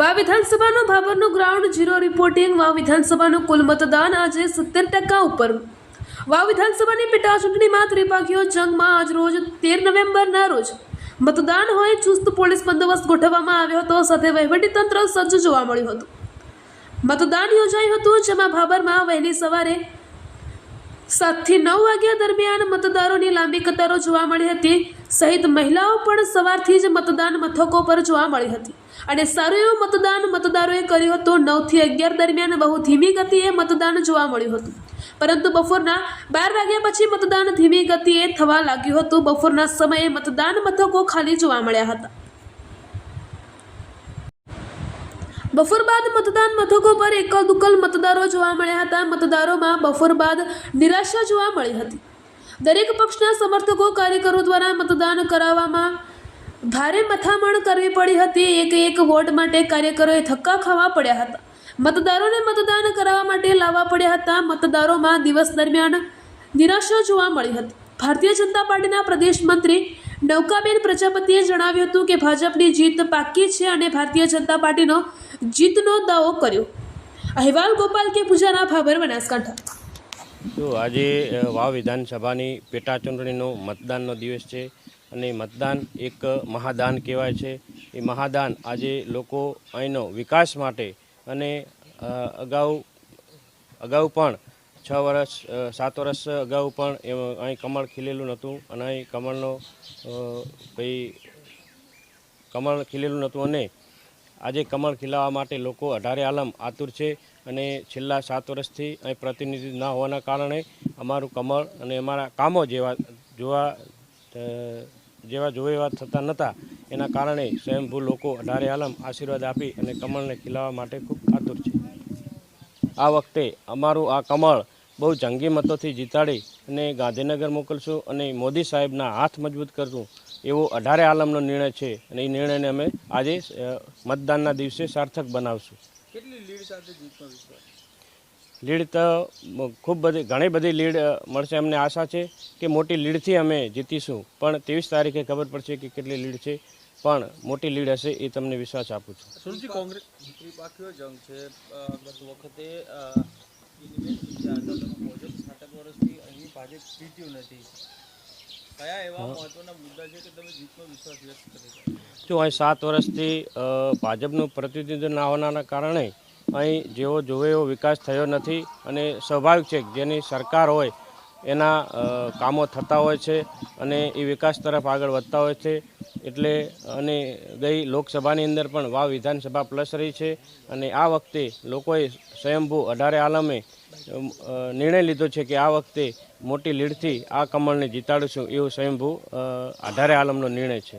વાવ વિધાનસભાનો ભાભરનું ground zero reporting Vav વિધાનસભાનું કુલ મતદાન આજે સિત્તેર ટકા ઉપર. વા વિધાનસભાની પેટા ચૂંટણીમાં ત્રિપાખીઓ જંગમાં આજ રોજ તેર નવેમ્બરના રોજ મતદાન હોય ચુસ્ત પોલીસ બંદોબસ્ત ગોઠવવામાં આવ્યો હતો, સાથે વહીવટીતંત્ર સજ્જ જોવા મળ્યું હતું. મતદાન યોજાયું હતું, જેમાં ભાભરમાં વહેલી સવારે સાતથી નવ વાગ્યા દરમિયાન મતદારોની લાંબી કતારો જોવા મળી હતી. સહિત મહિલાઓ પણ સવારથી જ મતદાન મથકો પર જોવા મળી હતી. અને સારું એવું મતદાન મતદારોએ કર્યું હતું. નવથી અગિયાર દરમિયાન બહુ ધીમી ગતિએ મતદાન જોવા મળ્યું હતું. પરંતુ બપોરના બાર વાગ્યા પછી મતદાન ધીમી ગતિએ થવા લાગ્યું હતું. બપોરના સમયે મતદાન મથકો ખાલી જોવા મળ્યા હતા. બપોર બાદ મતદાન મથકો પર એકલ દુકલ મતદારો જોવા મળ્યા હતા. મતદારોમાં બપોર બાદ નિરાશા જોવા મળી હતી. દરેક પક્ષના સમર્થકો, કાર્યકરો દ્વારા મતદાન કરાવવામાં ભારે મથામણ કરવી પડી હતી. એક એક વોટ માટે કાર્યકરોએ ધક્કા ખાવા પડ્યા હતા. મતદારોને મતદાન કરાવવા માટે લાવવા પડ્યા હતા. મતદારોમાં દિવસ દરમિયાન નિરાશા જોવા મળી હતી. ભારતીય જનતા પાર્ટીના પ્રદેશ મંત્રી નૌકાબેન પ્રજાપતિએ જણાવ્યું હતું કે ભાજપની જીત પાકી છે અને ભારતીય જનતા પાર્ટીનો જીતનો દાવો કર્યો. અહેવાલ ગોપાલ કે પૂજાના ભાભર બનાસકાંઠા. તો આજે વાવ વિધાનસભાની પેટા ચૂંટણીનો મતદાનનો દિવસ છે અને મતદાન એક મહાદાન કહેવાય છે. એ મહાદાન આજે લોકો અહીંનો વિકાસ માટે અને અગાઉ અગાઉ પણ છ વર્ષ સાત વર્ષ અગાઉ પણ અહીં કમળ ખીલેલું નહોતું અને અહીં કમળનો કંઈ કમળ ખીલેલું નહોતું અને આજે કમળ ખીલાવવા માટે લોકો અઢારે આલમ આતુર છે અને છેલ્લા સાત વર્ષથી અહીં પ્રતિનિધિ ના હોવાના કારણે અમારું કમળ અને અમારા કામો જેવા જોવા જેવા જોવા થતા નહોતા એના કારણે સ્વયંભૂ લોકો અઢારે આલમ આશીર્વાદ આપી અને કમળને ખીલાવવા માટે ખૂબ આતુર છે. આ વખતે અમારું આ કમળ બહુ જંગી મતોથી જીતાડી અને ગાંધીનગર મોકલશું અને મોદી સાહેબના હાથ મજબૂત કરશું. એવો અઢારે આલમનો નિર્ણય છે અને એ નિર્ણયને અમે આજે મતદાનના દિવસે સાર્થક બનાવશું. કેટલી લીડ સાથે જીતનો વિશ્વાસ? લીડ તો ખૂબ બધી ઘણી બધી લીડ મળશે અમને આશા છે કે મોટી લીડથી અમે જીતીશું. પણ ત્રેવીસ તારીખે ખબર પડશે કે કેટલી લીડ છે. પણ મોટી લીડ હશે એ તમને વિશ્વાસ આપું છું. સુરજી કોંગ્રેસ ત્રિપાખીઓ જંગ છે. ગત વખતે સાતક વર્ષથી અહીં ભાજપ જીત્યું નથી. જો અહીં સાત વર્ષથી ભાજપનું પ્રતિનિધિત્વ ના હોવાના કારણે અહીં જેવો જોવે એવો વિકાસ થયો નથી અને સ્વાભાવિક છે જેની સરકાર હોય એના કામો થતા હોય છે અને એ વિકાસ તરફ આગળ વધતા હોય છે. એટલે અને ગઈ લોકસભાની અંદર પણ વાવ વિધાનસભા પ્લસ રહી છે અને આ વખતે લોકોએ સ્વયંભૂ અઢારે આલમે નિર્ણય લીધો છે કે આ વખતે મોટી લીડથી આ કમળને જીતાડીશું એવું સ્વયંભૂ અઢારે આલમનો નિર્ણય છે.